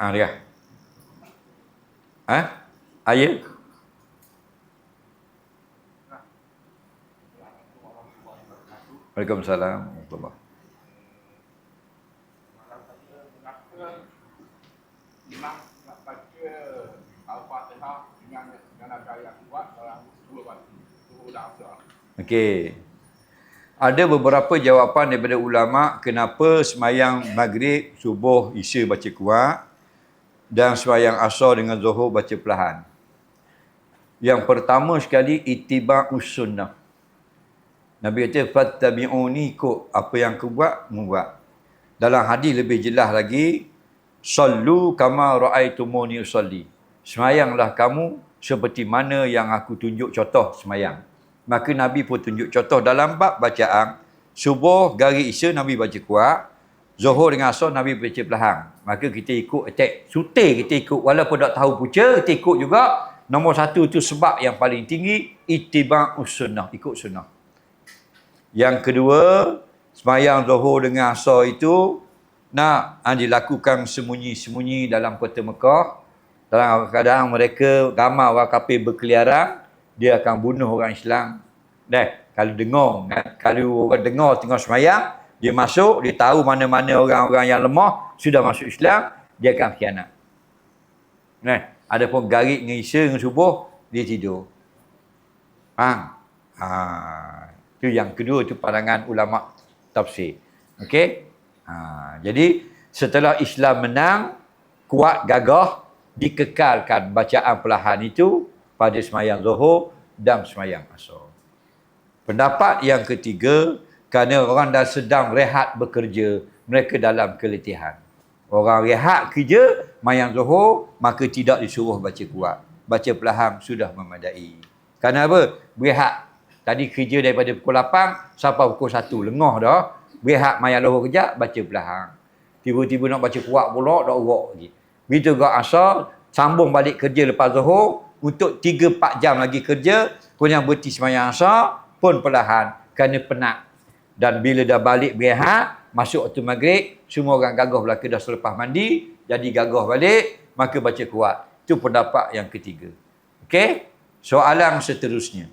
Ha, dia. Ha? Ayat? Waalaikumsalam. Dua dah asal. Okey. Ada beberapa jawapan daripada ulama kenapa semayang maghrib, subuh, isya baca kuat dan semayang asar dengan zuhur baca perlahan. Yang pertama sekali ittiba'us sunnah. Nabi kata fattabi'uni ikut apa yang aku buat, membuat. Dalam hadis lebih jelas lagi sallu kama ra'aitumuni usalli. Semayanglah kamu seperti mana yang aku tunjuk contoh semayang. Maka Nabi pun tunjuk contoh dalam bab bacaan. Subuh, gari isya Nabi baca kuat. Zuhur dengan asar Nabi baca perlahan. Maka kita ikut attack. Sutil kita ikut. Walaupun tak tahu punca, kita ikut juga. Nombor satu itu sebab yang paling tinggi. Itiba'us sunnah. Ikut sunnah. Yang kedua, semayang zuhur dengan asar itu nak dilakukan sembunyi-sembunyi dalam kota Mekah. Dalam keadaan mereka ramai orang kafir berkeliaran, dia akan bunuh orang Islam. Dah, kalau dengar, kan? kalau orang dengar tengah semayang, dia masuk, dia tahu mana-mana orang-orang yang lemah sudah masuk Islam, dia akan khianat. Nah, ada pun garik dengan isya dengan subuh, dia tidur. Faham? Ha, itu yang kedua itu pandangan ulama tafsir. Okey? Ha, jadi setelah Islam menang, kuat gagah, dikekalkan bacaan perlahan itu pada semayang zuhur dan semayang asar. Pendapat yang ketiga, kerana orang dah sedang rehat bekerja, mereka dalam keletihan. Orang rehat kerja, mayang zuhur, maka tidak disuruh baca kuat. Baca perlahan sudah memadai. Kerana apa? Berehat. Tadi kerja daripada pukul 8 sampai pukul 1. Lengah dah. Berehat mayang zuhur kejap, baca perlahan. Tiba-tiba nak baca kuat pula, dah urok lagi. Begitu juga asal, sambung balik kerja lepas zuhur, untuk 3-4 jam lagi kerja, kemudian berhenti semayang asar, pun perlahan, kerana penat. Dan bila dah balik berehat, masuk waktu maghrib, semua orang gagah belaka dah selepas mandi, jadi gagah balik, maka baca kuat. Itu pendapat yang ketiga. Okey? Soalan seterusnya.